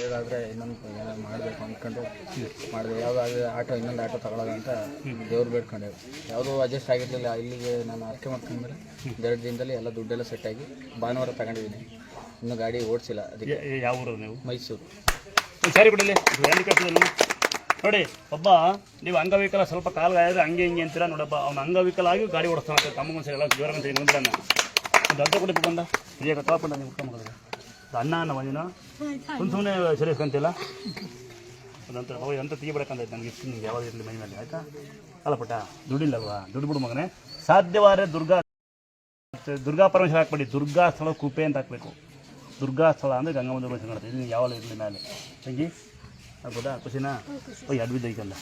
ಒಳ್ಳೇದಾದರೆ ಇನ್ನೊಂದು ಏನಾದ್ರು ಮಾಡಬೇಕು ಅಂದ್ಕೊಂಡು ಮಾಡಿದೆ. ಯಾವುದಾದ್ರೆ ಆಟೋ ಇನ್ನೊಂದು ಆಟೋ ತಗೊಳ್ಳೋದಂತ ದೇವ್ರು ಬೇಡ್ಕೊಂಡೆ ಯಾವುದೂ ಅಡ್ಜಸ್ಟ್ ಆಗಿರಲಿಲ್ಲ. ಇಲ್ಲಿಗೆ ನಾನು ಆರ್ಕೆ ಮಾಡ್ಕೊಂಡ್ಮೇಲೆ ಎರಡು ದಿನದಲ್ಲಿ ಎಲ್ಲ ದುಡ್ಡೆಲ್ಲ ಸೆಟ್ ಆಗಿ ಭಾನುವಾರ ತಗೊಂಡಿದ್ದೀನಿ. ಇನ್ನು ಗಾಡಿ ಓಡಿಸಿಲ್ಲ ಅದಕ್ಕೆ. ಯಾವ ಊರು ನೀವು? ಮೈಸೂರು. ಸರಿ ಬಿಡಲಿ. ನೋಡಿ ಒಬ್ಬ ನೀವು ಅಂಗವಿಕಲ ಸ್ವಲ್ಪ ಕಾಲು ಗಾಯಿದ್ರೆ ಹಂಗೆ ಹಿಂಗೆ ಅಂತೀರ ನೋಡಪ್ಪ. ಅವ್ನು ಅಂಗವಿಕಲ ಆಗಿ ಗಾಡಿ ಓಡಿಸ್ತಾನೆ ತಮ್ಮ ಸರಿ ಎಲ್ಲ ಜ್ವರ ಅಂತ ಇನ್ನೊಂದಿರನ್ನ ದೊಡ್ಡ ಕೊಟ್ಟು ಬಂದ. ಈಗ ತಾಪ ನೀವು ಉಟ್ಕೊಂಡ್ಬಿಡ್ರಿ ಅನ್ನ ಅನ್ನ ಒಂದಿನ ಸುಮ್ಮನೆ ಸುಮ್ಮನೆ ಸರಿಸ್ಕೊಂತಿಲ್ಲ ಅದಂತ ಹೋಗಿ ಅಂತ ತೆಗಿಬಿಡಕ್ಕಂತ ನನಗೆ ಇಷ್ಟು ನಿಮ್ಗೆ ಯಾವಾಗ ಇರಲಿ ಮೈ ಮೇಲೆ ಆಯ್ತಾ? ಅಲ್ಲ ಪುಟ್ಟ ದುಡ್ಡಿಲ್ಲವಾ ದುಡ್ಡು ಬಿಡು ಮಗನೇ. ಸಾಧ್ಯವಾದರೆ ದುರ್ಗಾ ದುರ್ಗಾ ಪರಮೇಶ್ವರ ಹಾಕ್ಬೇಡಿ. ದುರ್ಗಾ ಸ್ಥಳ ಕುಪೆ ಅಂತ ಹಾಕಬೇಕು. ದುರ್ಗಾ ಸ್ಥಳ ಅಂದರೆ ಗಂಗಾ ಮಂದಿರ ಇದು ಯಾವಾಗ ಇರಲಿ ಮೇಲೆ. ತಂಗಿ ಆಗ್ಬೋದಾ? ಖುಷಿನಾ? ಹೋಗಿ ಅಡ್ಬಿದ್ದೈತಲ್ಲ